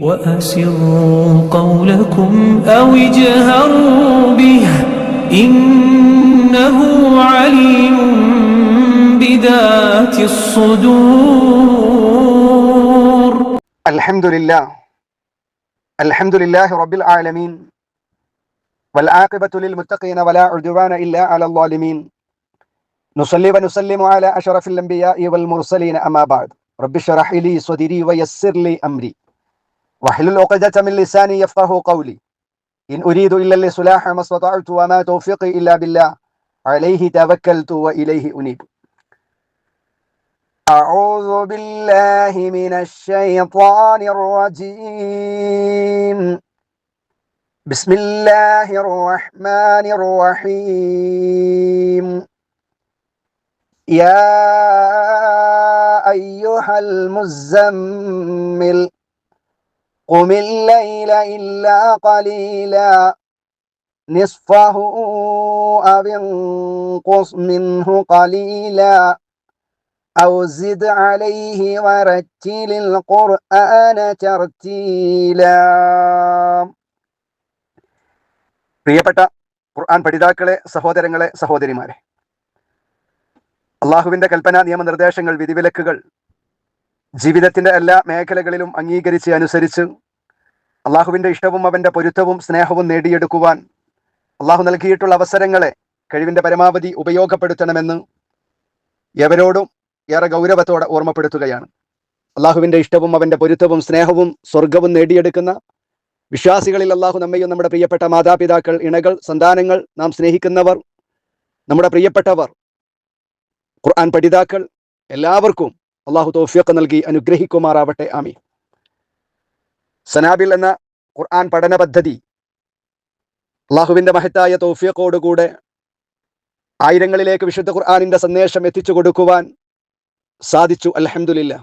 وأسروا قولكم أو اجهروا به إنه عليم بذات الصدور. الحمد لله الحمد لله رب العالمين والعاقبة للمتقين ولا عدوان إلا على الظالمين. نصلي ونسلم على أشرف الأنبياء والمرسلين أما بعد. رب اشرح لي صدري ويسر لي أمري. واحلل عقدة من لساني يفقه قولي. إن أريد إلا الإصلاح ما استطعت وما توفيقي إلا بالله. عليه توكلت وإليه أنيب. أعوذ بالله من الشيطان الرجيم. بسم الله الرحمن الرحيم. يا أيها المزمل. قم الليل إلا قليلا نصفه أو انقص منه قليلا أو زد عليه ورتل القرآن ترتيلا പ്രിയപ്പെട്ട ഖുർആൻ പഠിതാക്കളെ സഹോദരങ്ങളെ സഹോദരിമാരെ അള്ളാഹുവിന്റെ കൽപ്പന നിയമനിർദ്ദേശങ്ങൾ വിധിവിലക്കുകൾ ജീവിതത്തിന്റെ എല്ലാ മേഖലകളിലും അംഗീകരിച്ച് അനുസരിച്ച് അള്ളാഹുവിന്റെ ഇഷ്ടവും അവന്റെ പൊരുത്തവും സ്നേഹവും നേടിയെടുക്കുവാൻ അള്ളാഹു നൽകിയിട്ടുള്ള അവസരങ്ങളെ കഴിവിന്റെ പരമാവധി ഉപയോഗപ്പെടുത്തണമെന്ന് എവരോടും ഏറെ ഗൗരവത്തോടെ ഓർമ്മപ്പെടുത്തുകയാണ്. അള്ളാഹുവിന്റെ ഇഷ്ടവും അവന്റെ പൊരുത്തവും സ്നേഹവും സ്വർഗവും നേടിയെടുക്കുന്ന വിശ്വാസികളിൽ അള്ളാഹു നമ്മയും നമ്മുടെ പ്രിയപ്പെട്ട മാതാപിതാക്കൾ ഇണകൾ സന്താനങ്ങൾ നാം സ്നേഹിക്കുന്നവർ നമ്മുടെ പ്രിയപ്പെട്ടവർ ഖുർആൻ പഠിതാക്കൾ എല്ലാവർക്കും അള്ളാഹു തോഫിയൊക്കെ നൽകി അനുഗ്രഹിക്കുമാറാവട്ടെ. ആമി സനാബിൽ എന്ന ഖുർആൻ പഠന പദ്ധതി അള്ളാഹുവിന്റെ മഹത്തായ തോഫിയക്കോടുകൂടെ ആയിരങ്ങളിലേക്ക് വിശുദ്ധ ഖുർആാനിന്റെ സന്ദേശം എത്തിച്ചു കൊടുക്കുവാൻ സാധിച്ചു. അലഹമുല്ല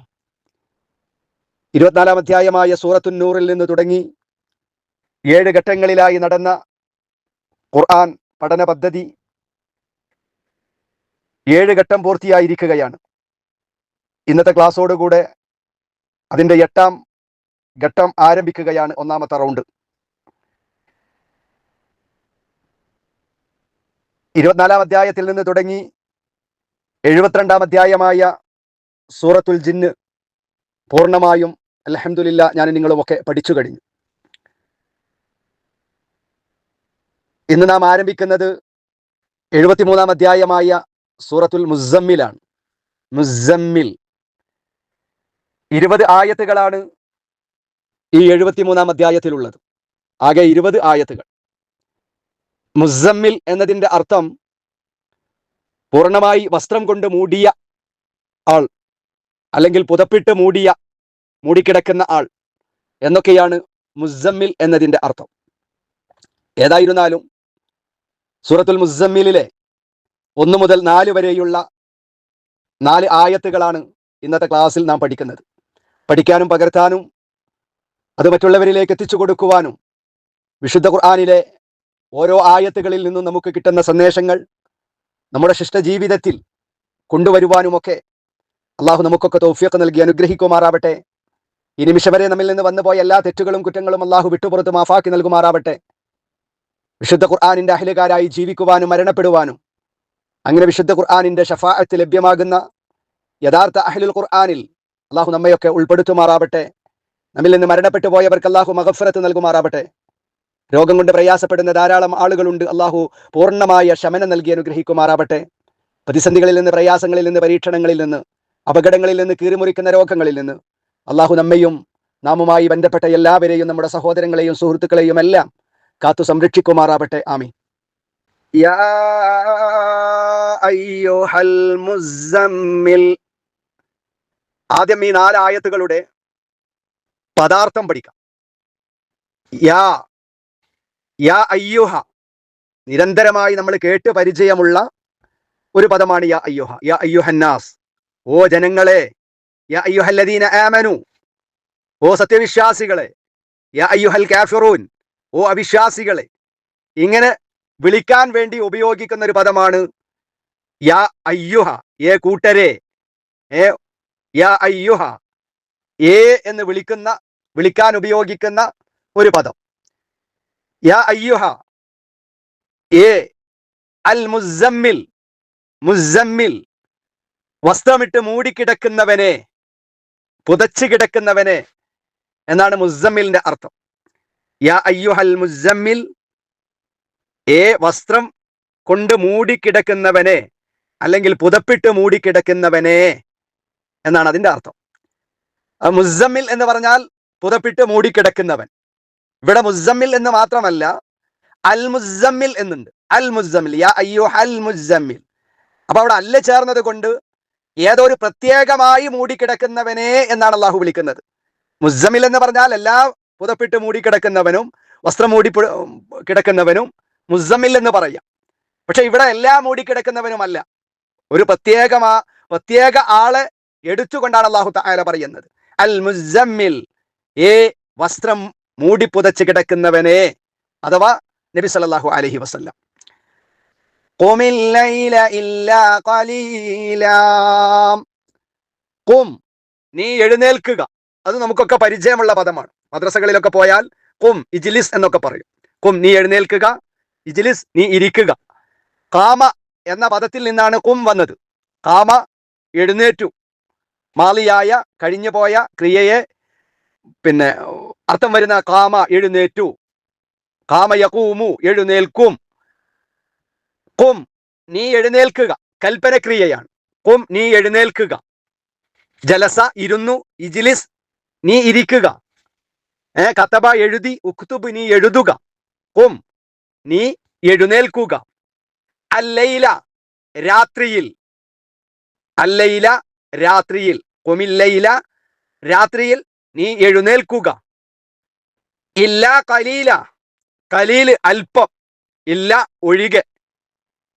ഇരുപത്തിനാലാം അധ്യായമായ സൂറത്തുന്നൂറിൽ നിന്ന് തുടങ്ങി ഏഴ് ഘട്ടങ്ങളിലായി നടന്ന ഖുർആൻ പഠന പദ്ധതി ഏഴ് ഘട്ടം പൂർത്തിയായിരിക്കുകയാണ്. ഇന്നത്തെ ക്ലാസ്സോടുകൂടെ അതിന്റെ എട്ടാം ഘട്ടം ആരംഭിക്കുകയാണ് ഒന്നാമത്തെ റൗണ്ട്. ഇരുപത്തിനാലാം അധ്യായത്തിൽ നിന്ന് തുടങ്ങി എഴുപത്തിരണ്ടാം അധ്യായമായ സൂറത്തുൽ ജിന്ന് പൂർണമായും അലഹമുല്ല ഞാൻ നിങ്ങളുമൊക്കെ പഠിച്ചു കഴിഞ്ഞു. ഇന്ന് നാം ആരംഭിക്കുന്നത് എഴുപത്തിമൂന്നാം അധ്യായമായ സൂറത്തുൽ മുസമ്മിലാണ്. മുസമ്മിൽ. ഇരുപത് ആയത്തുകളാണ് ഈ എഴുപത്തിമൂന്നാം അധ്യായത്തിലുള്ളത്. ആകെ ഇരുപത് ആയത്തുകൾ. മുസമ്മിൽ എന്നതിന്റെ അർത്ഥം പൂർണമായി വസ്ത്രം കൊണ്ട് മൂടിയ ആൾ അല്ലെങ്കിൽ പുതപ്പിട്ട് മൂടിയ മൂടിക്കിടക്കുന്ന ആൾ എന്നൊക്കെയാണ് മുസമ്മിൽ എന്നതിന്റെ അർത്ഥം. ഏതായിരുന്നാലും സൂറത്തുൽ മുസമ്മിലിലെ ഒന്നു മുതൽ നാല് വരെയുള്ള നാല് ആയത്തുകളാണ് ഇന്നത്തെ ക്ലാസ്സിൽ നാം പഠിക്കുന്നത്. പഠിക്കാനും പകർത്താനും അത് മറ്റുള്ളവരിലേക്ക് എത്തിച്ചു കൊടുക്കുവാനും വിശുദ്ധ ഖുർആാനിലെ ഓരോ ആയത്തുകളിൽ നിന്നും നമുക്ക് കിട്ടുന്ന സന്ദേശങ്ങൾ നമ്മുടെ ശിഷ്ട ജീവിതത്തിൽ കൊണ്ടുവരുവാനുമൊക്കെ അള്ളാഹു നമുക്കൊക്കെ തൗഫിയൊക്കെ നൽകി അനുഗ്രഹിക്കുമാറാവട്ടെ. ഈ നിമിഷം വരെ നമ്മിൽ നിന്ന് വന്നുപോയ എല്ലാ തെറ്റുകളും കുറ്റങ്ങളും അള്ളാഹു വിട്ടുപുറത്ത് മാഫാക്കി നൽകുമാറാവട്ടെ. വിശുദ്ധ ഖുർആാനിന്റെ അഹിലുകാരായി ജീവിക്കുവാനും മരണപ്പെടുവാനും അങ്ങനെ വിശുദ്ധ ഖുർആാനിന്റെ ഷഫാഅത്ത് ലഭ്യമാകുന്ന യഥാർത്ഥ അഹ്ലുൽ ഖുർആാനിൽ അള്ളാഹു നമ്മയൊക്കെ ഉൾപ്പെടുത്തുമാറാവട്ടെ. നമ്മിൽ നിന്ന് മരണപ്പെട്ടു പോയവർക്ക് അള്ളാഹു മഹഫറത്ത് നൽകുമാറാവട്ടെ. രോഗം കൊണ്ട് പ്രയാസപ്പെടുന്ന ധാരാളം ആളുകളുണ്ട്. അള്ളാഹു പൂർണമായ ശമനം നൽകി അനുഗ്രഹിക്കുമാറാവട്ടെ. പ്രതിസന്ധികളിൽ നിന്ന് പ്രയാസങ്ങളിൽ നിന്ന് പരീക്ഷണങ്ങളിൽ നിന്ന് അപകടങ്ങളിൽ നിന്ന് കീറിമുറിക്കുന്ന രോഗങ്ങളിൽ നിന്ന് അള്ളാഹു നമ്മയും നാമുമായി ബന്ധപ്പെട്ട എല്ലാവരെയും നമ്മുടെ സഹോദരങ്ങളെയും സുഹൃത്തുക്കളെയും എല്ലാം കാത്തു സംരക്ഷിക്കുമാറാവട്ടെ. ആമി യാ അയ്യുഹൽ മുസമ്മിൽ ആദ്യം ഈ നാലായത്തുകളുടെ പദാർത്ഥം പഠിക്കാം. യാ യാ അയ്യുഹ. നിരന്തരമായി നമ്മൾ കേട്ട് പരിചയമുള്ള ഒരു പദമാണ് യാ അയ്യുഹ. യാ അയ്യുഹന്നാസ്. ഓ ജനങ്ങളെ യാ അയ്യുഹല്ലദീന ആമനു. ഓ സത്യവിശ്വാസികളെ യാ അയ്യുഹൽ കാഫിറൂൻ. ഓ അവിശ്വാസികളെ. ഇങ്ങനെ വിളിക്കാൻ വേണ്ടി ഉപയോഗിക്കുന്ന ഒരു പദമാണ് യാ അയ്യുഹ. ഏ കൂട്ടരെ ഏ യാ ഏ എന്ന് വിളിക്കുന്ന വിളിക്കാൻ ഉപയോഗിക്കുന്ന ഒരു പദം. യാ അയ്യുഹ. ഏ അൽ മുസമ്മിൽ. മുസമ്മിൽ. വസ്ത്രമിട്ട് മൂടിക്കിടക്കുന്നവനെ. പുതച്ചു കിടക്കുന്നവനെ. എന്നാണ് മുസമ്മിലിന്റെ അർത്ഥം. യാ അയ്യുഹൽ മുസമ്മിൽ. ഏ വസ്ത്രം കൊണ്ട് മൂടിക്കിടക്കുന്നവനെ. അല്ലെങ്കിൽ പുതപ്പിട്ട് മൂടിക്കിടക്കുന്നവനെ. എന്നാണ് അതിന്റെ അർത്ഥം. മുസമ്മിൽ എന്ന് പറഞ്ഞാൽ പുതപ്പിട്ട് മൂടിക്കിടക്കുന്നവൻ. ഇവിടെ മുസമ്മിൽ എന്ന് മാത്രമല്ല അൽ മുസമ്മിൽ എന്നുണ്ട്. അൽ മുസമ്മിൽ യാ അയ്യോ അൽ മുസമ്മിൽ അപ്പൊ അവിടെ അല്ല ചേർന്നത് കൊണ്ട് ഏതോ ഒരു പ്രത്യേകമായി മൂടിക്കിടക്കുന്നവനെ എന്നാണ് അള്ളാഹു വിളിക്കുന്നത്. മുസമ്മിൽ എന്ന് പറഞ്ഞാൽ എല്ലാ പുതപ്പിട്ട് മൂടിക്കിടക്കുന്നവനും വസ്ത്രം മൂടി കിടക്കുന്നവനും മുസമ്മിൽ എന്ന് പറയാം. പക്ഷെ ഇവിടെ എല്ലാം മൂടിക്കിടക്കുന്നവനുമല്ല. ഒരു പ്രത്യേകമാ പ്രത്യേക ആളെ എടുത്തുകൊണ്ടാണ് അള്ളാഹു താല പറയുന്നത്. അൽ മുസമ്മിൽ ഏ വസ്ത്രം മൂടി പുതച്ച് കിടക്കുന്നവനെ അഥവാ നബി സല്ലല്ലാഹു അലഹി വസല്ലം. കും നീ എഴുന്നേൽക്കുക. അത് നമുക്കൊക്കെ പരിചയമുള്ള പദമാണ്. മദ്രസകളിലൊക്കെ പോയാൽ കും ഇജിലിസ് എന്നൊക്കെ പറയും. കും നീ എഴുന്നേൽക്കുക. ഇജിലിസ് നീ ഇരിക്കുക. കാമ എന്ന പദത്തിൽ നിന്നാണ് കും വന്നത്. കാമ എഴുന്നേറ്റു. മാലിയായ കഴിഞ്ഞു പോയ ക്രിയയെ പിന്നെ അർത്ഥം വരുന്ന കാമ എഴുന്നേറ്റു. കാമയകൂമു എഴുന്നേൽക്കും. കും നീ എഴുന്നേൽക്കുക. കൽപ്പന ക്രിയയാണ് കും നീ എഴുന്നേൽക്കുക. ജലസ ഇരുന്നു ഇജിലിസ് നീ ഇരിക്കുക. ഏ കത്തബ എഴുതി ഉക്തുബ് നീ എഴുതുക. കും നീ എഴുന്നേൽക്കുക. അല്ലയില രാത്രിയിൽ. അല്ലയില രാത്രിയിൽ. കുമില്ലയില രാത്രിയിൽ നീ എഴുന്നേൽക്കുക. ഇല്ല കലീല കലീൽ അല്പം ഇല്ല ഒഴികെ.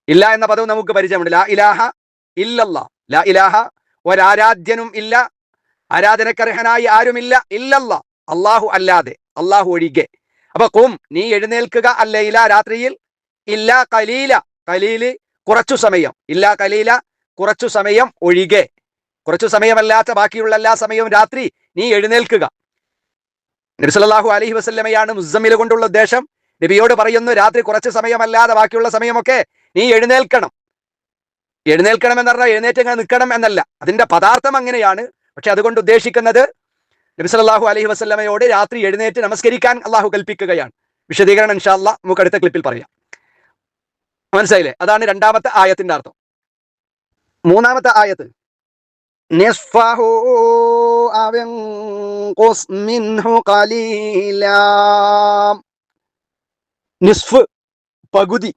ഇല്ല എന്ന പദവും നമുക്ക് പരിചയമുണ്ട്. ലാ ഇലാഹ ഇല്ലല്ല. ലാ ഇലാഹ ഒരാരാധ്യനും ഇല്ല ആരാധനക്കർഹനായി ആരുമില്ല ഇല്ലല്ല. അള്ളാഹു അല്ലാതെ അള്ളാഹു ഒഴികെ. അപ്പൊ കും നീ എഴുന്നേൽക്കുക അല്ലയില രാത്രിയിൽ ഇല്ല കലീല കലീൽ കുറച്ചു സമയം ഇല്ല കലീല കുറച്ചു സമയം ഒഴികെ. കുറച്ചു സമയമല്ലാത്ത ബാക്കിയുള്ള എല്ലാ സമയവും രാത്രി നീ എഴുന്നേൽക്കുക. നബി സല്ലല്ലാഹു അലൈഹി വസല്ലമയാണ് മുസമ്മിൽ കൊണ്ടുള്ള ഉദ്ദേശം. നബിയോട് പറയുന്നു രാത്രി കുറച്ച് സമയമല്ലാതെ ബാക്കിയുള്ള സമയമൊക്കെ നീ എഴുന്നേൽക്കണം. എഴുന്നേൽക്കണം എന്ന് പറഞ്ഞാൽ എഴുന്നേറ്റ് നിൽക്കണം എന്നല്ല. അതിന്റെ പദാർത്ഥം അങ്ങനെയാണ്. പക്ഷെ അതുകൊണ്ട് ഉദ്ദേശിക്കുന്നത് നബി സല്ലല്ലാഹു അലൈഹി വസല്ലമയോട് രാത്രി എഴുന്നേറ്റ് നമസ്കരിക്കാൻ അള്ളാഹു കൽപ്പിക്കുകയാണ്. വിശദീകരണം ഇൻഷാല്ല നമുക്ക് അടുത്ത ക്ലിപ്പിൽ പറയാം. മനസ്സിലായില്ലേ? അതാണ് രണ്ടാമത്തെ ആയത്തിന്റെ അർത്ഥം. മൂന്നാമത്തെ ആയത്ത്. നിസ്ഫഹു أو انقص മിൻഹു ഖലീല. നിസ്ഫ് പകുതി.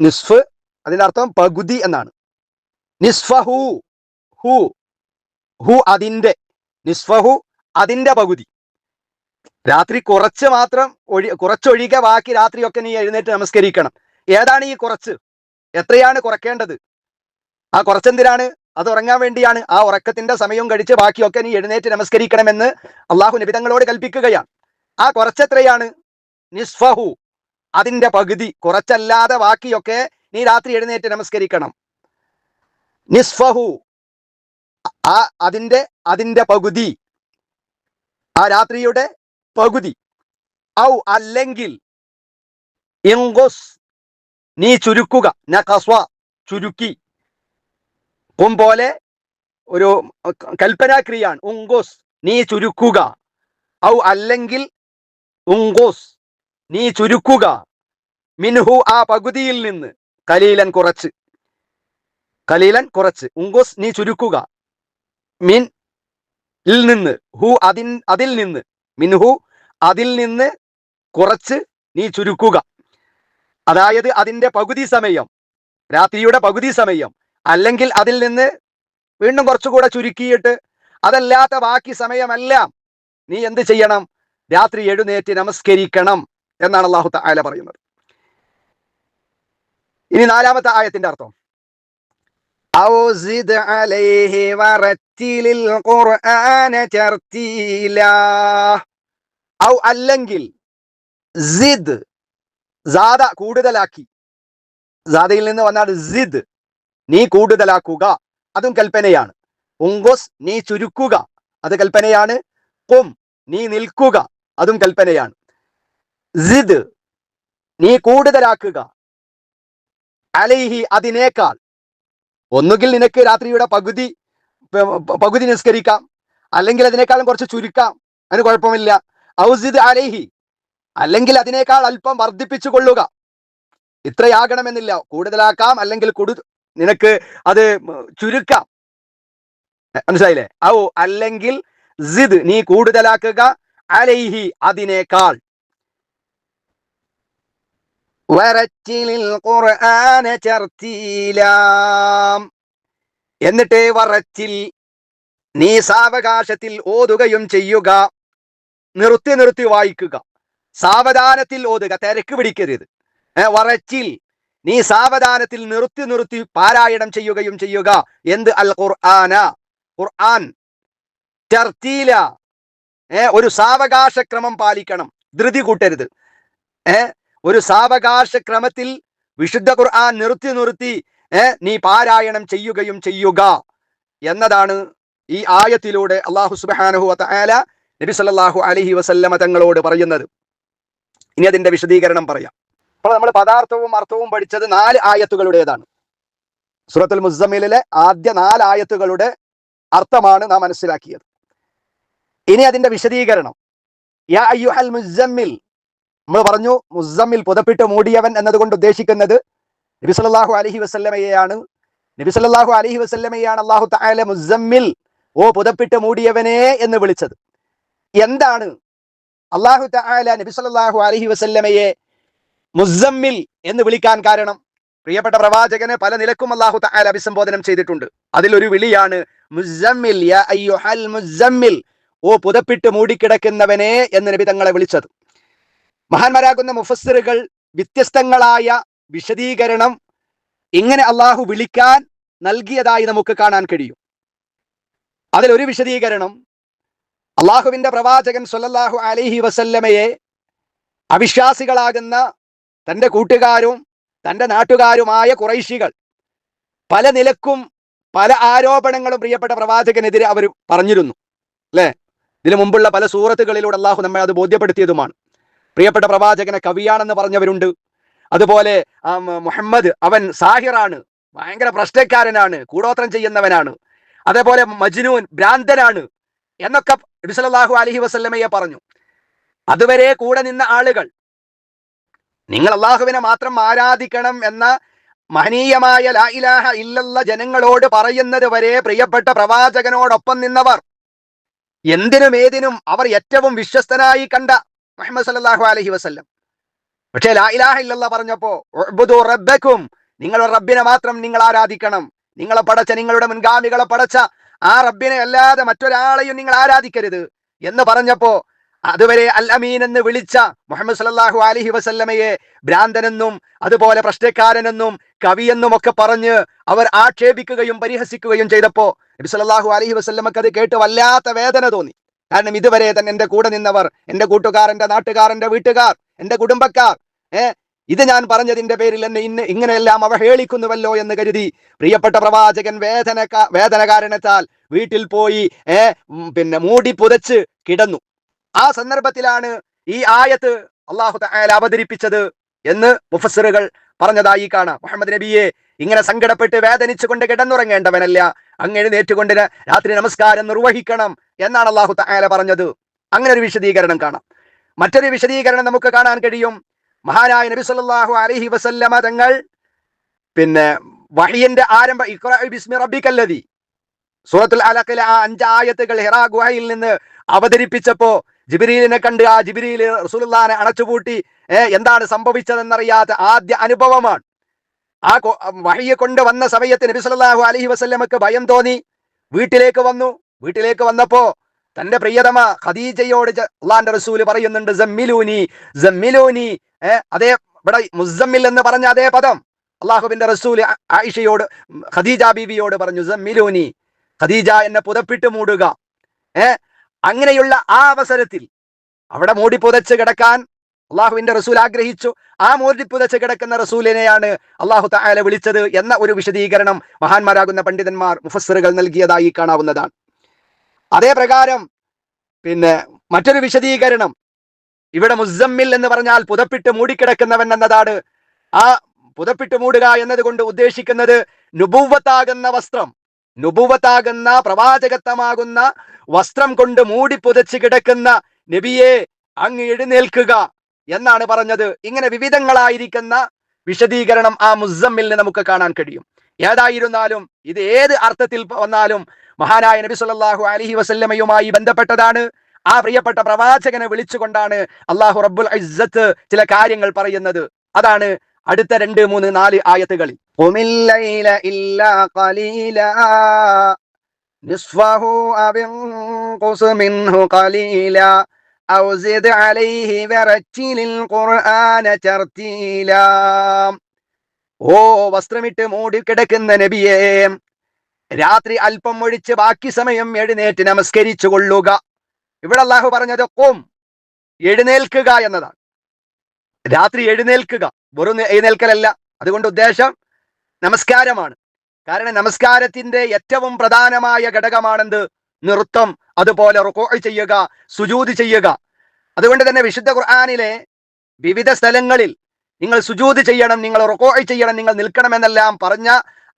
നിസ്ഫ് അതിന്റെ അർത്ഥം പകുതി എന്നാണ്. നിസ്ഫഹു ഹു ഹു അതിന്റെ നിസ്ഫഹു അതിന്റെ പകുതി. രാത്രി കുറച്ച് മാത്രം ഒഴി കുറച്ചൊഴികെ ബാക്കി രാത്രിയൊക്കെ നീ എഴുന്നേറ്റ് നമസ്കരിക്കണം. ഏതാണ് ഈ കുറച്ച്? എത്രയാണ് കുറയ്ക്കേണ്ടത് ആ കുറച്ചെന്തിനാണ്? അത് ഉറങ്ങാൻ വേണ്ടിയാണ്. ആ ഉറക്കത്തിന്റെ സമയവും കഴിച്ച് ബാക്കിയൊക്കെ നീ എഴുന്നേറ്റ് നമസ്കരിക്കണമെന്ന് അള്ളാഹു നിബിതങ്ങളോട് കൽപ്പിക്കുകയാണ്. ആ കുറച്ചെത്രയാണ്? നിസ്ഫഹു. അതിന്റെ പകുതി. കുറച്ചല്ലാതെ ബാക്കിയൊക്കെ നീ രാത്രി എഴുന്നേറ്റ് നമസ്കരിക്കണം. നിസ്ഫഹു. ആ അതിന്റെ അതിന്റെ പകുതി. ആ രാത്രിയുടെ പകുതി. ഔ അല്ലെങ്കിൽ നീ ചുരുക്കുക. നഖസ്വ. ചുരുക്കി. കും പോലെ ഒരു കൽപ്പനാക്രിയാണ് ഉങ്കോസ് നീ ചുരുക്കുക. ഔ അല്ലെങ്കിൽ ഉങ്കോസ് നീ ചുരുക്കുക. മിൻഹു ആ പകുതിയിൽ നിന്ന്. കലീലൻ കുറച്ച്. കലീലൻ കുറച്ച്. ഉങ്കോസ് നീ ചുരുക്കുക. മിൻ ഇൽ നിന്ന്. ഹു അതിൻ അതിൽ നിന്ന്. മിൻഹു അതിൽ നിന്ന് കുറച്ച് നീ ചുരുക്കുക. അതായത് അതിന്റെ പകുതി സമയം രാത്രിയുടെ പകുതി സമയം അല്ലെങ്കിൽ അതിൽ നിന്ന് വീണ്ടും കുറച്ചുകൂടെ ചുരുക്കിയിട്ട് അതല്ലാത്ത ബാക്കി സമയമെല്ലാം നീ എന്ത് ചെയ്യണം? രാത്രി എഴുന്നേറ്റ് നമസ്കരിക്കണം എന്നാണ് അള്ളാഹു താല പറയുന്നത്. ഇനി നാലാമത്തെ ആയത്തിന്റെ അർത്ഥം. ഔ സിദ് അലൈഹി ഖുർആന ഔ അല്ലെങ്കിൽ കൂടുതലാക്കി. സാദയിൽ നിന്ന് വന്നാണ് സിദ് നീ കൂടുതലാക്കുക അതും കൽപ്പനയാണ്. ഉങ്കോസ് നീ ചുരുക്കുക അത് കൽപ്പനയാണ്. കും നീ നിൽക്കുക അതും കൽപ്പനയാണ്. സിദ് നീ കൂടുതലാക്കുക. അലൈഹി അതിനേക്കാൾ. ഒന്നുകിൽ നിനക്ക് രാത്രിയുടെ പകുതി പകുതി നിസ്കരിക്കാം. അല്ലെങ്കിൽ അതിനേക്കാളും കുറച്ച് ചുരുക്കാം. അതിന് കുഴപ്പമില്ല. ഔസിദ് അലൈഹി. അല്ലെങ്കിൽ അതിനേക്കാൾ അല്പം വർദ്ധിപ്പിച്ചു കൊള്ളുക ഇത്രയാകണമെന്നില്ല. കൂടുതലാക്കാം അല്ലെങ്കിൽ നിനക്ക് അത് ചുരുക്കാം. മനസ്സിലായില്ലേ? ഔ അല്ലെങ്കിൽ സിദ് നീ കൂടുതലാക്കുക അലൈഹി അതിനേക്കാൾ. ഖുർആന എന്നിട്ട് വറച്ചിൽ നീ സാവകാശത്തിൽ ഓതുകയും ചെയ്യുക. നിർത്തി നിർത്തി വായിക്കുക. സാവധാനത്തിൽ ഓതുക. തിരക്ക് പിടിക്കരുത്. വറച്ചിൽ നീ സാവധാനത്തിൽ നിർത്തി നിർത്തി പാരായണം ചെയ്യുകയും ചെയ്യുക. എന്ത്? അൽ ഖുർആന. ഖുർആൻ. ചർത്തീല ഏ ഒരു സാവകാശ ക്രമം പാലിക്കണം. ധൃതി കൂട്ടരുത്. ഏ ഒരു സാവകാശ ക്രമത്തിൽ വിശുദ്ധ ഖുർആൻ നിർത്തി നിർത്തി ഏ നീ പാരായണം ചെയ്യുകയും ചെയ്യുക. എന്നതാണ് ഈ ആയത്തിലൂടെ അള്ളാഹു സുബാനഹു അല നബി സല്ലാഹു അലഹി വസല്ലമ തങ്ങളോട് പറയുന്നത്. ഇനി അതിന്റെ വിശദീകരണം പറയാം. അപ്പോൾ നമ്മൾ പദാർത്ഥവും അർത്ഥവും പഠിച്ചത് നാല് ആയത്തുകളുടേതാണ്. സൂറത്തുൽ മുസമ്മിലിലെ ആദ്യ നാല് ആയത്തുകളുടെ അർത്ഥമാണ് നാം മനസ്സിലാക്കിയത്. ഇനി അതിന്റെ വിശദീകരണം. യാ അയ്യുഹൽ മുസമ്മിൽ നമ്മൾ പറഞ്ഞു മുസമ്മിൽ പുതപ്പിട്ട് മൂടിയവൻ എന്നതുകൊണ്ട് ഉദ്ദേശിക്കുന്നത് നബി സല്ലല്ലാഹു അലൈഹി നബി സല്ലല്ലാഹു അലൈഹി വസല്ലമയാണ് അള്ളാഹു തആല മുസമ്മിൽ ഓ പുതപ്പിട്ട് മൂടിയവനെ എന്ന് വിളിച്ചത്. എന്താണ്? അള്ളാഹു നബി സല്ലല്ലാഹു അലൈഹി വസല്ലമയെ മുസമ്മിൽ എന്ന് വിളിക്കാൻ കാരണം. പ്രിയപ്പെട്ട പ്രവാചകനെ പല നിലക്കും അള്ളാഹു തആല അഭിസംബോധനം ചെയ്തിട്ടുണ്ട്. അതിലൊരു വിളിയാണ് മുസമ്മിൽ മുസമ്മിൽ. ഓ പുതപ്പിട്ട് മൂടിക്കിടക്കുന്നവനെ എന്ന് നബി തങ്ങളെ വിളിച്ചത്. മഹാന്മാരാകുന്ന മുഫസ്സിറുകൾ വ്യത്യസ്തങ്ങളായ വിശദീകരണം ഇങ്ങനെ അള്ളാഹു വിളിക്കാൻ നൽകിയതായി നമുക്ക് കാണാൻ കഴിയും. അതിലൊരു വിശദീകരണം അള്ളാഹുവിന്റെ പ്രവാചകൻ സല്ലല്ലാഹു അലൈഹി വസല്ലമയെ അവിശ്വാസികളാകുന്ന തന്റെ കൂട്ടുകാരും തന്റെ നാട്ടുകാരുമായ കുറൈശികൾ പല നിലക്കും പല ആരോപണങ്ങളും പ്രിയപ്പെട്ട പ്രവാചകനെതിരെ അവർ പറഞ്ഞിരുന്നു അല്ലേ? ഇതിനു മുമ്പുള്ള പല സൂറത്തുകളിലൂടെ അള്ളാഹു നമ്മെ അത് ബോധ്യപ്പെടുത്തിയതുമാണ്. പ്രിയപ്പെട്ട പ്രവാചകനെ കവിയാണെന്ന് പറഞ്ഞവരുണ്ട്. അതുപോലെ മുഹമ്മദ് അവൻ സാഹിറാണ് ഭയങ്കര പ്രശ്നക്കാരനാണ് കൂടോത്രം ചെയ്യുന്നവനാണ്. അതേപോലെ മജ്നൂൻ ഭ്രാന്തനാണ് എന്നൊക്കെ അലഹി വസ്ലമയെ പറഞ്ഞു. അതുവരെ കൂടെ നിന്ന ആളുകൾ നിങ്ങൾ അള്ളാഹുവിനെ മാത്രം ആരാധിക്കണം എന്ന മഹനീയമായ ലാ ഇലാഹ ഇല്ലല്ല ജനങ്ങളോട് പറയുന്നത് വരെ പ്രിയപ്പെട്ട പ്രവാചകനോടൊപ്പം നിന്നവർ എന്തിനും ഏതിനും അവർ ഏറ്റവും വിശ്വസ്തനായി കണ്ട മുഹമ്മദ് സല്ലാഹു അലഹി വസ്ല്ലം. പക്ഷേ ലാ ഇലാഹ ഇല്ലല്ല പറഞ്ഞപ്പോ റബ്ബക്കും നിങ്ങളുടെ റബ്ബിനെ മാത്രം നിങ്ങൾ ആരാധിക്കണം. നിങ്ങളെ പടച്ച നിങ്ങളുടെ മുൻഗാമികളെ പടച്ച ആ റബ്ബിനെ അല്ലാതെ മറ്റൊരാളെയും നിങ്ങൾ ആരാധിക്കരുത്. എന്ന് പറഞ്ഞപ്പോ അതുവരെ അൽ അമീൻ എന്ന് വിളിച്ച മുഹമ്മദ് സല്ലല്ലാഹു അലഹി വസല്ലമയെ ഭ്രാന്തനെന്നും അതുപോലെ പ്രശ്നക്കാരനെന്നും കവിയെന്നും ഒക്കെ പറഞ്ഞ് അവർ ആക്ഷേപിക്കുകയും പരിഹസിക്കുകയും ചെയ്തപ്പോ നബി സല്ലല്ലാഹു അലഹി വസല്ലമക്ക് അത് കേട്ട് വല്ലാത്ത വേദന തോന്നി. കാരണം ഇതുവരെ തന്നെ എന്റെ കൂടെ നിന്നവർ എന്റെ കൂട്ടുകാർ എന്റെ നാട്ടുകാർ എന്റെ വീട്ടുകാർ എന്റെ കുടുംബക്കാർ ഏ ഇത് ഞാൻ പറഞ്ഞതിന്റെ പേരിൽ എന്നെ ഇന്ന് ഇങ്ങനെയെല്ലാം അവഹേളിക്കുന്നുവല്ലോ എന്ന് കരുതി പ്രിയപ്പെട്ട പ്രവാചകൻ വേദന വേദന കാരണത്താൽ വീട്ടിൽ പോയി ഏ പിന്നെ മൂടി പുതച്ച് കിടന്നു. ആ സന്ദർഭത്തിലാണ് ഈ ആയത്ത് അള്ളാഹു തആല അവതരിപ്പിച്ചത് എന്ന് മുഫസറുകൾ പറഞ്ഞതായി കാണാം. മുഹമ്മദ് നബിയെ ഇങ്ങനെ സങ്കടപ്പെട്ട് വേദനിച്ചുകൊണ്ട് കിടന്നുറങ്ങേണ്ടവനല്ല. അങ്ങ് എഴുന്നേറ്റുകൊണ്ട് രാത്രി നമസ്കാരം നിർവഹിക്കണം എന്നാണ് അള്ളാഹു തആല പറഞ്ഞത്. അങ്ങനെ ഒരു വിശദീകരണം കാണാം. മറ്റൊരു വിശദീകരണം നമുക്ക് കാണാൻ കഴിയും. മഹാനായ നബി സല്ലല്ലാഹു അലൈഹി വസല്ലമ തങ്ങൾ പിന്നെ വഹിയന്റെ ആരംഭ ബിസ്മി റബ്ബിക്കല്ലദി. സൂറത്തുൽ അലഖിലെ ആ അഞ്ചായത്തുകൾ ഹിറാ ഗുഹയിൽ നിന്ന് അവതരിപ്പിച്ചപ്പോ ജിബിരിലിനെ കണ്ട് ആ ജിബിരിയിൽ റസൂലുള്ളാനെ അണച്ചുപൂട്ടി. എന്താണ് സംഭവിച്ചതെന്നറിയാത്ത ആദ്യ അനുഭവമാണ്. ആ വഴിയെ കൊണ്ട് വന്ന സമയത്ത് നബി സല്ലല്ലാഹു അലൈഹി വസല്ലമക്ക് ഭയം തോന്നി. വീട്ടിലേക്ക് വന്നു. വീട്ടിലേക്ക് വന്നപ്പോ തന്റെ പ്രിയതമ ഖദീജയോട് അള്ളാന്റെ റസൂൽ പറയുന്നുണ്ട് ജമ്മിലൂനി ജമ്മിലൂനി അതേ ഇവിടെ മുസമ്മിൽ എന്ന് പറഞ്ഞ അതേ പദം. അള്ളാഹുബിന്റെ റസൂൽ ആയിഷയോട് ഖദീജ ബീവിയോട് പറഞ്ഞു ജമ്മിലൂനി ഖദീജ എന്നെ പുതപ്പിട്ട് മൂടുക. ഏ അങ്ങനെയുള്ള ആ അവസരത്തിൽ അവിടെ മോടി പുതച്ച് കിടക്കാൻ അള്ളാഹുവിന്റെ റസൂൽ ആഗ്രഹിച്ചു. ആ മോടി പുതച്ച് കിടക്കുന്ന റസൂലിനെയാണ് അള്ളാഹു തായാല വിളിച്ചത് എന്ന ഒരു വിശദീകരണം മഹാന്മാരാകുന്ന പണ്ഡിതന്മാർ മുഫസ്സറുകൾ നൽകിയതായി കാണാവുന്നതാണ്. അതേ പ്രകാരം പിന്നെ മറ്റൊരു വിശദീകരണം. ഇവിടെ മുസമ്മിൽ എന്ന് പറഞ്ഞാൽ പുതപ്പിട്ട് മൂടിക്കിടക്കുന്നവൻ എന്നതാണ്. ആ പുതപ്പിട്ട് മൂടുക എന്നതുകൊണ്ട് ഉദ്ദേശിക്കുന്നത് നുപൂവത്താകുന്ന വസ്ത്രം. നുപൂവത്താകുന്ന പ്രവാചകത്വമാകുന്ന വസ്ത്രം കൊണ്ട് മൂടി പുതച്ച് കിടക്കുന്ന നബിയെ അങ്ങ് എഴുന്നേൽക്കുക എന്നാണ് പറഞ്ഞത്. ഇങ്ങനെ വിവിധങ്ങളായിരിക്കുന്ന വിശദീകരണം ആ മുസമ്മിലിന് നമുക്ക് കാണാൻ കഴിയും. ഏതായിരുന്നാലും ഇത് ഏത് അർത്ഥത്തിൽ വന്നാലും മഹാനായ നബി സല്ലല്ലാഹു അലഹി വസല്ലമയുമായി ബന്ധപ്പെട്ടതാണ്. ആ പ്രിയപ്പെട്ട പ്രവാചകനെ വിളിച്ചുകൊണ്ടാണ് അള്ളാഹു റബ്ബുൽ ഇസ്സത്ത് ചില കാര്യങ്ങൾ പറയുന്നത്. അതാണ് അടുത്ത രണ്ട് മൂന്ന് നാല് ആയത്തുകളിൽ. "ഖുമിൽ ലൈല ഇല്ലാ നിസ്ഫഹു അവ ഇൻഖുസ് മിൻഹു ഔ സിദ് അലൈഹി വററ്റിലിൽ ഖുർആന തർത്തീലാ ഓ വസ്ത്രമിട്ട് മൂടി കിടക്കുന്ന നബിയെ രാത്രി അല്പം ഒഴിച്ച് ബാക്കി സമയം എഴുന്നേറ്റ് നമസ്കരിച്ചു കൊള്ളുക. ഇവിടെ അള്ളാഹു പറഞ്ഞത് എഴുന്നേൽക്കുക എന്നതാണ്. രാത്രി എഴുന്നേൽക്കുക. വെറും എഴുന്നേൽക്കലല്ല. അതുകൊണ്ട് ഉദ്ദേശം നമസ്കാരമാണ്. കാരണം നമസ്കാരത്തിന്റെ ഏറ്റവും പ്രധാനമായ ഘടകമാണെന്ത്? നൃത്തം. അതുപോലെ റുക്കോ ചെയ്യുക സുജൂത് ചെയ്യുക. അതുകൊണ്ട് തന്നെ വിശുദ്ധ ഖുർആാനിലെ വിവിധ സ്ഥലങ്ങളിൽ നിങ്ങൾ സുജൂത് ചെയ്യണം നിങ്ങൾ റുക്കോ ചെയ്യണം നിങ്ങൾ നിൽക്കണമെന്നെല്ലാം പറഞ്ഞ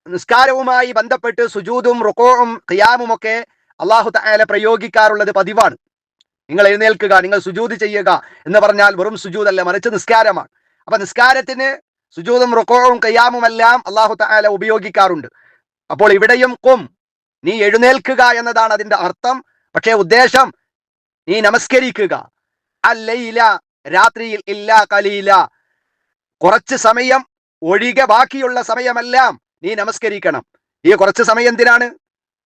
നിസ്കാരവുമായി ബന്ധപ്പെട്ട് സുജൂതും റുക്കോവും ഖിയാമും ഒക്കെ അള്ളാഹു തആല പ്രയോഗിക്കാറുള്ളത് പതിവാണ്. നിങ്ങൾ എഴുന്നേൽക്കുക നിങ്ങൾ സുജൂത് ചെയ്യുക എന്ന് പറഞ്ഞാൽ വെറും സുജൂതല്ല മറിച്ച് നിസ്കാരമാണ്. അപ്പൊ നിസ്കാരത്തിന് സുജൂതും റുക്കോവും ഖിയാമും എല്ലാം അള്ളാഹു താല ഉപയോഗിക്കാറുണ്ട്. അപ്പോൾ ഇവിടെയും കും നീ എഴുന്നേൽക്കുക എന്നതാണ് അതിന്റെ അർത്ഥം. പക്ഷേ ഉദ്ദേശം നീ നമസ്കരിക്കുക. അല്ലയില രാത്രിയിൽ ഇല്ല കലീല. കുറച്ച് സമയം ഒഴികെ ബാക്കിയുള്ള സമയമെല്ലാം നീ നമസ്കരിക്കണം. ഈ കുറച്ച് സമയം എന്തിനാണ്?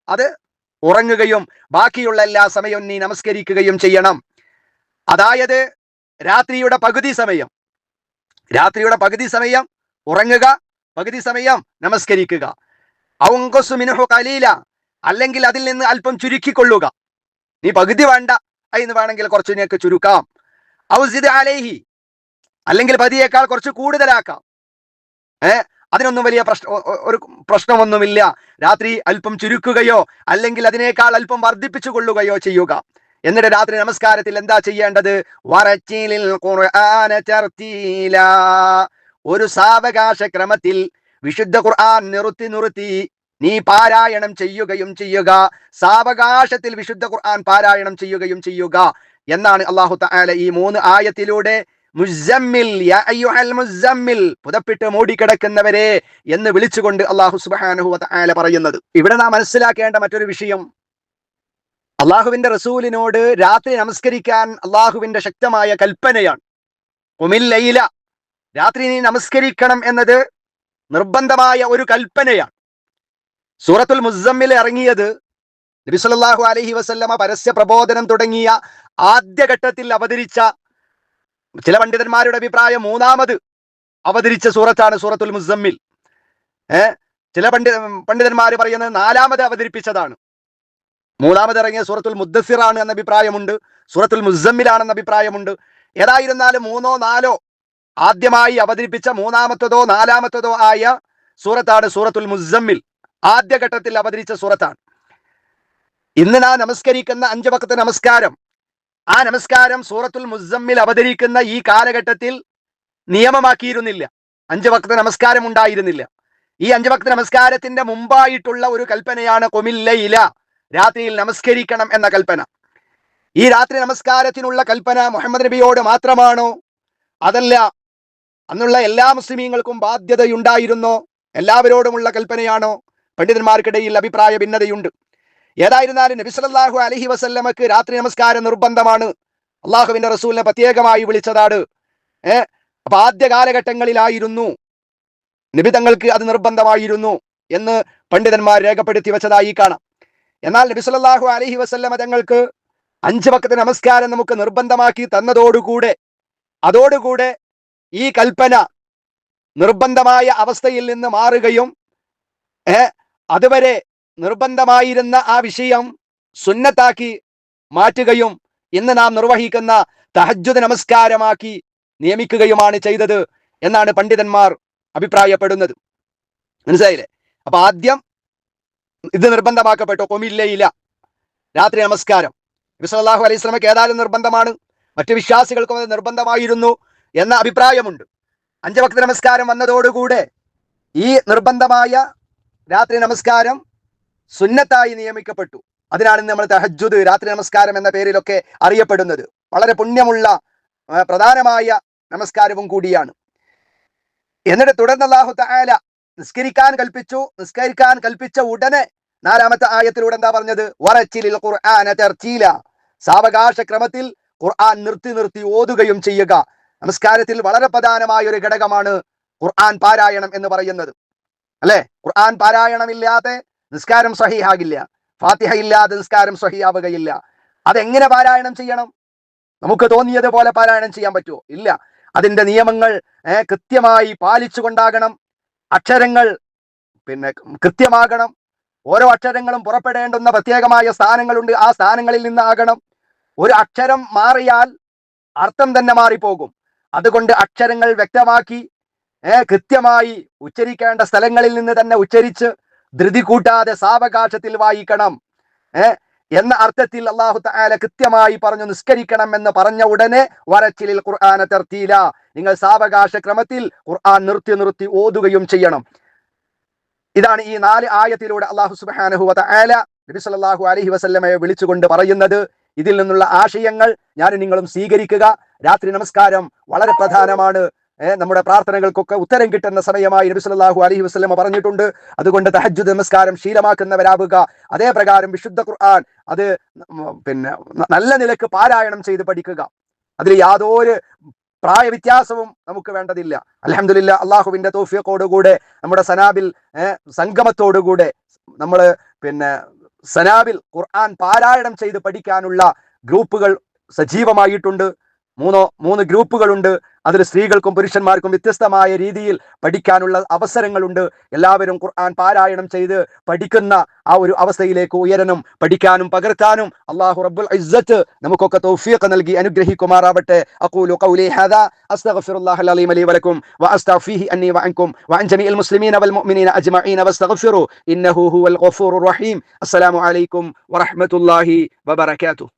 അത് ഉറങ്ങുകയും ബാക്കിയുള്ള എല്ലാ സമയവും നീ നമസ്കരിക്കുകയും ചെയ്യണം. അതായത് രാത്രിയുടെ പകുതി സമയം. രാത്രിയുടെ പകുതി സമയം ഉറങ്ങുക പകുതി സമയം നമസ്കരിക്കുക. ഔങ്കസു മിനുഹു കലീല അല്ലെങ്കിൽ അതിൽ നിന്ന് അല്പം ചുരുക്കിക്കൊള്ളുക. നീ പകുതി വേണ്ട അതിന് വേണമെങ്കിൽ കുറച്ച് നിനക്ക് ചുരുക്കാം. ഔസിദ് അലേഹി അല്ലെങ്കിൽ പതിയേക്കാൾ കുറച്ച് കൂടുതലാക്കാം. ഏ അതിനൊന്നും വലിയ പ്രശ്ന ഒരു പ്രശ്നമൊന്നുമില്ല. രാത്രി അല്പം ചുരുക്കുകയോ അല്ലെങ്കിൽ അതിനേക്കാൾ അല്പം വർദ്ധിപ്പിച്ചു കൊള്ളുകയോ ചെയ്യുക. എന്നിട്ട് രാത്രി നമസ്കാരത്തിൽ എന്താ ചെയ്യേണ്ടത്? വറച്ചിലിൽ. ഒരു സാവകാശ ക്രമത്തിൽ വിശുദ്ധ ഖുർആൻ നിറുത്തി നിറുത്തി നീ പാരായണം ചെയ്യുകയും ചെയ്യുക. സാവകാശത്തിൽ വിശുദ്ധ ഖുർആൻ പാരായണം ചെയ്യുകയും ചെയ്യുക എന്നാണ് അള്ളാഹു താല ഈ മൂന്ന് ആയത്തിലൂടെ മുസമ്മിൽ പുതപ്പിട്ട് മൂടിക്കിടക്കുന്നവരെ എന്ന് വിളിച്ചുകൊണ്ട് അള്ളാഹു സുബ്ഹാനഹു താല പറയുന്നത്. ഇവിടെ നാം മനസ്സിലാക്കേണ്ട മറ്റൊരു വിഷയം അള്ളാഹുവിന്റെ റസൂലിനോട് രാത്രി നമസ്കരിക്കാൻ അള്ളാഹുവിന്റെ ശക്തമായ കൽപ്പനയാണ്. ഉമിൽ ലൈല രാത്രി നീ നമസ്കരിക്കണം എന്നത് നിർബന്ധമായ ഒരു കൽപ്പനയാണ്. സൂറത്തുൽ മുസമ്മിൽ ഇറങ്ങിയത് നബി അലഹി അലൈഹി വസല്ലമ പരസ്യ പ്രബോധനം തുടങ്ങിയ ആദ്യഘട്ടത്തിൽ അവതരിച്ച ചില പണ്ഡിതന്മാരുടെ അഭിപ്രായം മൂന്നാമത് അവതരിച്ച സൂറത്താണ് സൂറത്തുൽ മുസമ്മിൽ ഏഹ് ചില പണ്ഡിത പണ്ഡിതന്മാർ പറയുന്നത് നാലാമത് അവതരിപ്പിച്ചതാണ്. മൂന്നാമത് ഇറങ്ങിയ സൂറത്തുൽ മുദ്ദസിറാണ് എന്ന അഭിപ്രായമുണ്ട് സൂറത്തുൽ മുസമ്മിലാണെന്ന അഭിപ്രായമുണ്ട് ഏതായിരുന്നാലും മൂന്നോ നാലോ ആദ്യമായി അവതരിപ്പിച്ച മൂന്നാമത്തതോ നാലാമത്തതോ ആയ സൂറത്താണ് സൂറത്തുൽ മുസമ്മിൽ ആദ്യഘട്ടത്തിൽ അവതരിച്ച സൂറത്താണ്. ഇന്ന് നാ നമസ്കരിക്കുന്ന അഞ്ച് വക്കത്തെ നമസ്കാരം. ആ നമസ്കാരം സൂറത്തുൽ മുസമ്മിൽ അവതരിക്കുന്ന ഈ കാലഘട്ടത്തിൽ നിയമമാക്കിയിരുന്നില്ല. അഞ്ച് വക്ത നമസ്കാരം ഉണ്ടായിരുന്നില്ല. ഈ അഞ്ച് വക്ത നമസ്കാരത്തിന്റെ മുമ്പായിട്ടുള്ള ഒരു കൽപ്പനയാണ് കൊമില്ലയില രാത്രിയിൽ നമസ്കരിക്കണം എന്ന കൽപ്പന. ഈ രാത്രി നമസ്കാരത്തിനുള്ള കൽപ്പന മുഹമ്മദ് നബിയോട് മാത്രമാണോ? അതല്ല അന്നുള്ള എല്ലാ മുസ്ലിമീങ്ങൾക്കും ബാധ്യതയുണ്ടായിരുന്നോ? എല്ലാവരോടുമുള്ള കൽപ്പനയാണോ? പണ്ഡിതന്മാർക്കിടയിൽ അഭിപ്രായ ഭിന്നതയുണ്ട്. ഏതായിരുന്നാലും നബി സല്ലല്ലാഹു അലൈഹി വസല്ലമക്ക് രാത്രി നമസ്കാരം നിർബന്ധമാണ്. അള്ളാഹുവിന്റെ റസൂലിനെ പ്രത്യേകമായി വിളിച്ചതാണ്. ഏ അപ്പൊ ആദ്യ കാലഘട്ടങ്ങളിലായിരുന്നു നിബിതങ്ങൾക്ക് അത് നിർബന്ധമായിരുന്നു എന്ന് പണ്ഡിതന്മാർ രേഖപ്പെടുത്തി വെച്ചതായി കാണാം. എന്നാൽ നബി അലഹി വസല്ലമ തങ്ങൾക്ക് അഞ്ച് വക്കത്തെ നമസ്കാരം നമുക്ക് നിർബന്ധമാക്കി തന്നതോടുകൂടെ അതോടുകൂടെ ഈ കൽപ്പന നിർബന്ധമായ അവസ്ഥയിൽ നിന്ന് മാറുകയും അതുവരെ നിർബന്ധമായിരുന്ന ആ വിഷയം സുന്നത്താക്കി മാറ്റുകയും ഇന്ന് നാം നിർവഹിക്കുന്ന തഹജ്ജുദ് നമസ്കാരമാക്കി നിയമിക്കുകയുമാണ് ചെയ്തത് എന്നാണ് പണ്ഡിതന്മാർ അഭിപ്രായപ്പെടുന്നത്. മനസ്സിലായില്ലേ? അപ്പൊ ആദ്യം ഇത് നിർബന്ധമാക്കപ്പെട്ടു. കൊമില്ലയില്ല രാത്രി നമസ്കാരം. നബിസല്ലാഹു അലൈഹി സ്വലമയ്ക്ക് ഏതായാലും നിർബന്ധമാണ്. മറ്റു വിശ്വാസികൾക്കും അത് നിർബന്ധമായിരുന്നു എന്ന അഭിപ്രായമുണ്ട്. അഞ്ചു ഭക്ത നമസ്കാരം വന്നതോടുകൂടെ ഈ നിർബന്ധമായ രാത്രി നമസ്കാരം സുന്നത്തായി നിയമിക്കപ്പെട്ടു. അതിനാണ് നമ്മൾ തഹജുദ് രാത്രി നമസ്കാരം എന്ന പേരിലൊക്കെ അറിയപ്പെടുന്നത്. വളരെ പുണ്യമുള്ള പ്രധാനമായ നമസ്കാരവും കൂടിയാണ്. എന്നിട്ട് തുടർന്ന് അല്ലാഹു തആല നിസ്കരിക്കാൻ കൽപ്പിച്ചു നിസ്കരിക്കാൻ കൽപ്പിച്ച ഉടനെ നാലാമത്തെ ആയത്തിലൂടെ എന്താ പറഞ്ഞത്? വറച്ചിലിൽ ഖുർആന ചർച്ചയില സാവകാശ ക്രമത്തിൽ ഖുർആൻ നിർത്തി നിർത്തി ഓതുകയും ചെയ്യുക. നമസ്കാരത്തിൽ വളരെ പ്രധാനമായ ഒരു ഘടകമാണ് ഖുർആൻ പാരായണം എന്ന് പറയുന്നത്. അല്ലെ? ഖുർആൻ പാരായണം ഇല്ലാതെ നിസ്കാരം സഹിയാകില്ല ഫാത്തിഹ ഇല്ലാതെ നിസ്കാരം സഹിയാവുകയില്ല. അതെങ്ങനെ പാരായണം ചെയ്യണം? നമുക്ക് തോന്നിയതുപോലെ പാരായണം ചെയ്യാൻ പറ്റുമോ? ഇല്ല. അതിന്റെ നിയമങ്ങൾ കൃത്യമായി പാലിച്ചുകൊണ്ടാകണം. അക്ഷരങ്ങൾ പിന്നെ കൃത്യമാകണം. ഓരോ അക്ഷരങ്ങളും പുറപ്പെടേണ്ടുന്ന പ്രത്യേകമായ സ്ഥാനങ്ങളുണ്ട്. ആ സ്ഥാനങ്ങളിൽ നിന്നാകണം. ഒരു അക്ഷരം മാറിയാൽ അർത്ഥം തന്നെ മാറിപ്പോകും. അതുകൊണ്ട് അക്ഷരങ്ങൾ വ്യക്തമാക്കി ഏർ കൃത്യമായി ഉച്ചരിക്കേണ്ട സ്ഥലങ്ങളിൽ നിന്ന് തന്നെ ഉച്ചരിച്ച് ധൃതി കൂട്ടാതെ സാവകാശത്തിൽ വായിക്കണം. ഏ എന്ന അർത്ഥത്തിൽ അള്ളാഹു താല കൃത്യമായി പറഞ്ഞു നിസ്കരിക്കണം എന്ന് പറഞ്ഞ ഉടനെ വരച്ചിലിൽ ഖുർആന തർത്തീല നിങ്ങൾ സാവകാശ ക്രമത്തിൽ ഖുർആൻ നിർത്തി നിർത്തി ഓതുകയും ചെയ്യണം. ഇതാണ് ഈ നാല് ആയത്തിലൂടെ അള്ളാഹു സുബ്ഹാനഹു വ തആല നബി സല്ലല്ലാഹു അലൈഹി വസല്ലമയെ വിളിച്ചുകൊണ്ട് പറയുന്നത്. ഇതിൽ നിന്നുള്ള ആശയങ്ങൾ ഞാൻ നിങ്ങളും സ്വീകരിക്കുക. രാത്രി നമസ്കാരം വളരെ പ്രധാനമാണ്. നമ്മുടെ പ്രാർത്ഥനകൾക്കൊക്കെ ഉത്തരം കിട്ടുന്ന സമയമായി നബി സല്ലല്ലാഹു അലൈഹി വസല്ലമ പറഞ്ഞിട്ടുണ്ട്. അതുകൊണ്ട് തഹജ്ജുദ് നമസ്കാരം ശീലമാക്കുന്നവരാവുക. അതേപ്രകാരം വിശുദ്ധ ഖുർആൻ അത് പിന്നെ നല്ല നിലയ്ക്ക് പാരായണം ചെയ്ത് പഠിക്കുക. അതിൽ യാതൊരു പ്രായ വ്യത്യാസവും നമുക്ക് വേണ്ടതില്ല. അലഹമില്ല അള്ളാഹുവിന്റെ തോഫിയക്കോടുകൂടെ നമ്മുടെ സനാബിൽ സംഗമത്തോടുകൂടെ നമ്മൾ പിന്നെ സനാബിൽ ഖുർആൻ പാരായണം ചെയ്ത് പഠിക്കാനുള്ള ഗ്രൂപ്പുകൾ സജീവമായിട്ടുണ്ട്. മൂന്നോ മൂന്ന് ഗ്രൂപ്പുകളുണ്ട്. അതിൽ സ്ത്രീകൾക്കും പുരുഷന്മാർക്കും വ്യത്യസ്തമായ രീതിയിൽ പഠിക്കാനുള്ള അവസരങ്ങളുണ്ട്. എല്ലാവരും ഖുർആൻ പാരായണം ചെയ്ത് പഠിക്കുന്ന ആ ഒരു അവസ്ഥയിലേക്ക് ഉയരനും പഠിക്കാനും പകർത്താനും അള്ളാഹു റബ്ബുൽ ഇസ്സത്ത് നമുക്കൊക്കെ തൗഫീഖ് നൽകി അനുഗ്രഹിക്കുമാറാവട്ടെ. അഖൂലു ഖൗലി ഹാദാ അസ്തഗ്ഫിറുല്ലാഹ അലീം ലി വലക്കും വഅസ്തഗ്ഫീഹി അന്നി വഅൻകും വഅൻ ജമീഇൽ മുസ്ലിമീന വൽ മുഅ്മിനീന അജ്മഈന വസ്തഗ്ഫിറു ഇന്നഹു ഹുവൽ ഗഫൂറുർ റഹീം. അസ്സലാമു അലൈക്കും വറഹ്മത്തുള്ളാഹി വബറകാതുഹു.